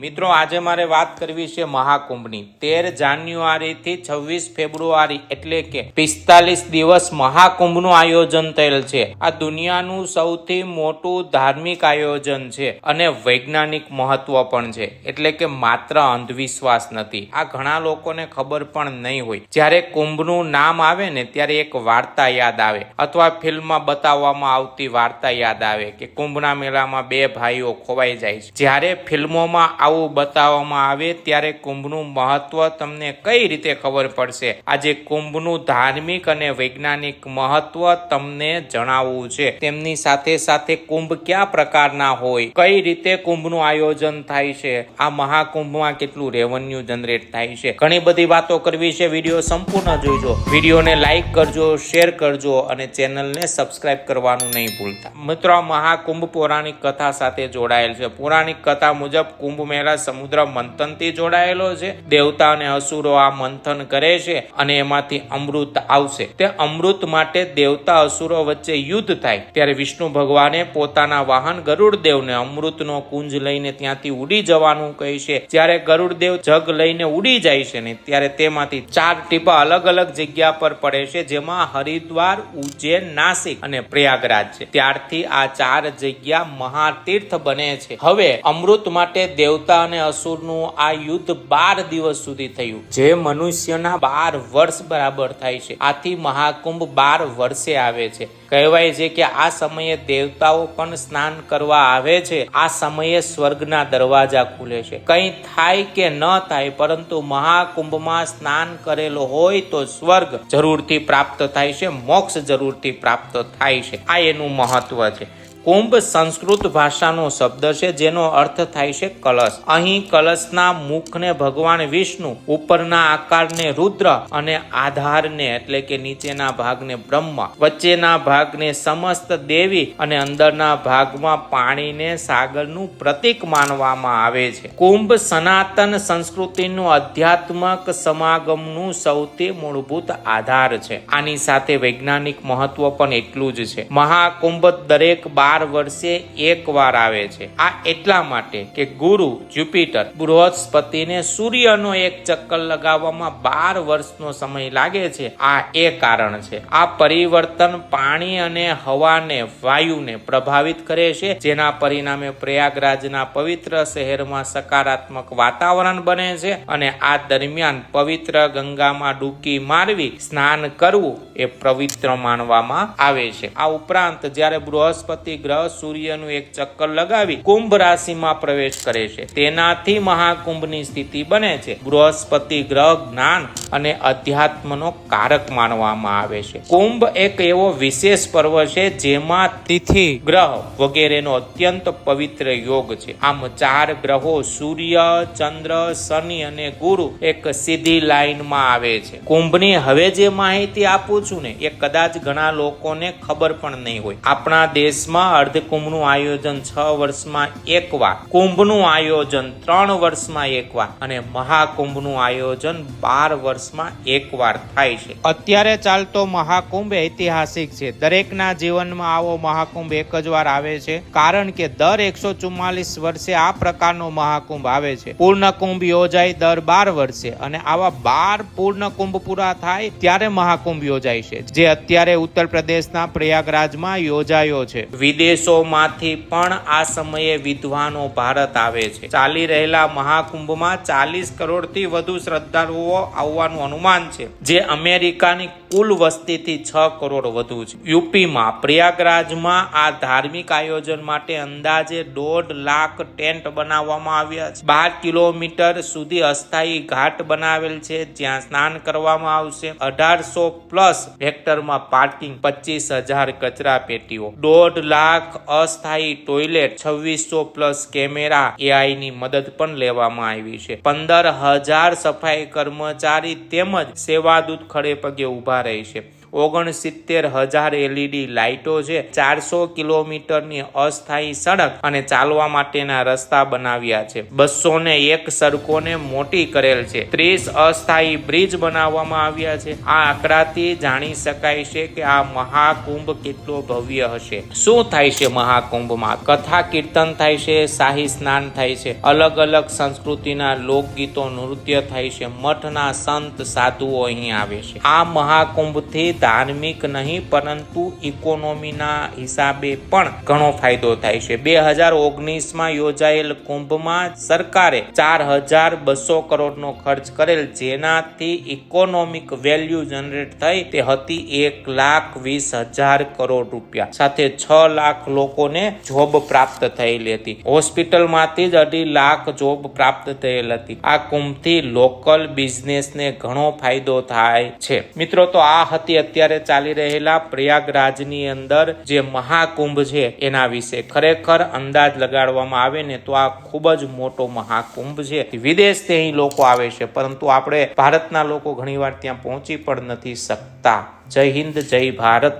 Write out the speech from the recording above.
મિત્રો, આજે મારે વાત કરવી છે મહાકુંભની. તેર જાન્યુઆરીથી છવ્વીસ ફેબ્રુઆરી એટલે કે પિસ્તાલીસ દિવસ મહાકુંભનું આયોજન થયેલ છે. આ દુનિયાનું સૌથી મોટું ધાર્મિક આયોજન છે અને વૈજ્ઞાનિક મહત્વ પણ છે. એટલે કે માત્ર અંધવિશ્વાસ નથી. આ ઘણા લોકોને ખબર પણ નહીં હોય. જ્યારે કુંભનું નામ આવે ને, ત્યારે એક વાર્તા યાદ આવે. અથવા ફિલ્મમાં બતાવવામાં આવતી વાર્તા યાદ આવે કે કુંભના મેળામાં બે ભાઈઓ ખોવાઈ જાય છે. જ્યારે ફિલ્મોમાં આવું બતાવવામાં આવે ત્યારે કુંભનું મહત્વ તમને કઈ રીતે ખબર પડશે? આજે કુંભનું ધાર્મિક અને વૈજ્ઞાનિક મહત્વ તમને જણાવવું છે. તેમની સાથે સાથે કુંભ કયા પ્રકારના હોય? કઈ રીતે કુંભનું આયોજન થાય છે? આ મહાકુંભમાં કેટલું રેવન્યુ જનરેટ થાય છે? ઘણી બધી વાતો કરવી છે. વીડિયો સંપૂર્ણ જોઈજો વિડીયોને લાઈક કરજો શેર કરજો અને ચેનલને સબસ્ક્રાઇબ કરવાનું નહીં ભૂલતા. મિત્રો મહાકુંભ પૌરાણિક કથા સાથે જોડાયેલ છે. પૌરાણિક કથા મુજબ કુંભ મેળા સમુદ્ર મંથનથી જોડાયેલો છે. દેવતા અને અસુરો આ મંથન કરે છે અને એમાંથી અમૃત આવશે. તે અમૃત માટે દેવતા અસુરો વચ્ચે યુદ્ધ થાય. ત્યારે વિષ્ણુ ભગવાને પોતાના વાહન ગરુડદેવને અમૃતનો કુંજ લઈને ત્યાંથી ઉડી જવાનું કહે છે. જ્યારે ગરુડદેવ જગ લઈને ઉડી જાય છે ને ત્યારે તેમાંથી ચાર ટીપા અલગ અલગ જગ્યા પર પડે છે, જેમાં હરિદ્વાર, ઉજ્જૈન, નાસિક અને પ્રયાગરાજ છે. ત્યારથી આ ચાર જગ્યા મહાતીર્થ બને છે. હવે અમૃત માટે દેવતા અને અસુરનું આ યુદ્ધ બાર દિવસ સુધી થયું. જે મનુષ્યના બાર વર્ષ બરાબર થાય છે. આથી મહાકુંભ બાર વર્ષે આવે છે. કહેવાય છે કે આ સમયે દેવતાઓ પણ સ્નાન કરવા આવે છે. આ સમયે સ્વર્ગના દરવાજા ખુલે છે. કંઈ થાય કે ન થાય, પરંતુ મહાકુંભમાં સ્નાન કરેલો હોય તો સ્વર્ગ જરૂરથી પ્રાપ્ત થાય છે, મોક્ષ જરૂરથી પ્રાપ્ત થાય છે. આ એનું મહત્વ છે. કુંભ સંસ્કૃત ભાષાનો શબ્દ છે, જેનો અર્થ થાય છે કલશ. અહીં કલશના મુખને ભગવાન વિષ્ણુ, ઉપરના આકારને રુદ્ર અને આધારને એટલે કે નીચેના ભાગને બ્રહ્મ, વચ્ચેના ભાગને સમસ્ત દેવી અને અંદરના ભાગમાં પાણીને સાગરનું પ્રતીક માનવામાં આવે છે. કુંભ સનાતન સંસ્કૃતિનું આધ્યાત્મક સમાગમનું સૌથી મૂળભૂત આધાર છે. આની સાથે વૈજ્ઞાનિક મહત્વ પણ એટલું જ છે. મહાકુંભ દરેક બાર વર્ષે એક વાર આવે છે. આ એટલા માટે કે ગુરુ જ્યુપિટર બૃહસ્પતિને સૂર્યનો એક ચક્કર લગાવવામાં બાર વર્ષનો સમય લાગે છે. આ એ કારણ છે. આ પરિવર્તન પાણી અને હવાને, વાયુને પ્રભાવિત કરે છે. જેના પરિણામે પ્રયાગરાજના પવિત્ર શહેરમાં સકારાત્મક વાતાવરણ બને છે અને આ દરમિયાન પવિત્ર ગંગામાં ડૂબકી મારવી, સ્નાન કરવું એ પવિત્ર માનવામાં આવે છે. આ ઉપરાંત જ્યારે બૃહસ્પતિ ગ્રહ સૂર્યનું એક ચક્કર લગાવી કુંભ રાશિમાં પ્રવેશ કરે છે. તેનાથી મહાકુંભની સ્થિતિ બને છે. બૃહસ્પતિ ગ્રહ જ્ઞાન અને અધ્યાત્મનો કારક માનવામાં આવે છે. કુંભ એક એવો વિશેષ પર્વ છે જેમાં તિથિ ગ્રહ વગેરેનો અત્યંત પવિત્ર યોગ છે. આમ ચાર ગ્રહો સૂર્ય, ચંદ્ર, શનિ અને ગુરુ એક સીધી લાઈનમાં આવે છે. કુંભની હવે જે માહિતી આપું છું ને, એ કદાચ ઘણા લોકોને ખબર પણ નહીં હોય. આપણા દેશમાં અર્ધકુંભનું આયોજન છ વર્ષમાં એકવાર કુંભનું આયોજન ત્રણ વર્ષમાં એકવાર અને મહાકુંભનું આયોજન બાર વર્ષમાં એકવાર થાય છે. અત્યારે ચાલતો મહાકુંભ ઐતિહાસિક છે. દરેકના જીવનમાં આવો મહાકુંભ એક જ વાર આવે છે, કારણ કે દર એકસો ચુમ્માલીસ વર્ષે આ પ્રકારનો મહાકુંભ આવે છે. પૂર્ણ કુંભ યોજાય દર બાર વર્ષે અને આવા બાર પૂર્ણ કુંભ પૂરા થાય ત્યારે મહાકુંભ યોજાય છે. જે અત્યારે ઉત્તર પ્રદેશના પ્રયાગરાજમાં યોજાયો છે. વિદેશોમાંથી પણ આ સમયે વિદ્વાનો ભારત આવે છે. ચાલી રહેલા મહાકુંભમાં ચાલીસ કરોડથી વધુ શ્રદ્ધાળુઓ આવવાનું અનુમાન છે, જે અમેરિકાની કુલ વસ્તીથી છ કરોડ વધુ છે. યુપીમાં પ્રયાગરાજમાં આ ધાર્મિક આયોજન માટે અંદાજે દોઢ લાખ ટેન્ટ બનાવવામાં આવ્યા છે. બાર કિલોમીટર સુધી અસ્થાયી ઘાટ બનાવેલ છે, જ્યાં સ્નાન કરવામાં આવશે. અઢારસો પ્લસ હેક્ટરમાં પાર્કિંગ, પચીસ હજાર કચરા પેટીઓ, દોઢ લાખ અસ્થાયી ટોયલેટ, છવ્વીસો પ્લસ કેમેરા એઆઈ ની મદદ પણ લેવામાં આવી છે. પંદર હજાર સફાઈ કર્મચારી તેમજ સેવાદૂત ખડે પગે ઊભા રહે છે. ઓગણસિત્તેર હજાર એલઈડી લાઇટો છે, ચારસો કિલોમીટરની અસ્થાયી સડક અને ચાલવા માટેના રસ્તા બનાવ્યા છે. બસો ને એક સડકોને મોટી કરેલ છે. ત્રીસ અસ્થાયી બ્રિજ બનાવવામાં આવ્યા છે. આ આંકડાથી જાણી શકાય છે કે આ મહાકુંભ કેટલો ભવ્ય હશે. શું થાય છે મહાકુંભમાં? કથા કીર્તન થાય છે, શાહી સ્નાન થાય છે. અલગ અલગ સંસ્કૃતિના લોકગીતો, નૃત્ય થાય છે. મઠના સંત સાધુઓ અહીં આવે છે. આ મહાકુંભથી ધાર્મિક નહીં, પરંતુ ઇકોનોમીના હિસાબે પણ ઘણો ફાયદો થાય છે. બે હજાર ઓગણીસમાં યોજાયેલ કુંભમાં સરકારે ચાર હજાર બસો કરોડનો ખર્ચ કરેલ, જેનાથી ઇકોનોમિક વેલ્યુ જનરેટ થઈ, તે હતી એક લાખ વીસ હજાર કરોડ રૂપિયા. સાથે છ લાખ લોકોને જોબ પ્રાપ્ત થયેલી હતી. હોસ્પિટલમાંથી જ અઢી લાખ જોબ પ્રાપ્ત થયેલ હતી. આ કુંભથી લોકલ બિઝનેસને ઘણો ફાયદો થાય છે. મિત્રો, તો આ હતી અત્યારે ચાલી રહેલા પ્રયાગરાજની અંદર જે મહાકુંભ છે એના વિશે ખરેખર અંદાજ લગાડવામાં આવે ને તો આ ખૂબ જ મોટો મહાકુંભ છે. વિદેશથી અહીં લોકો આવે છે, પરંતુ આપણે ભારતના લોકો ઘણીવાર ત્યાં પહોંચી પણ નથી શકતા. જય હિન્દ, જય ભારત.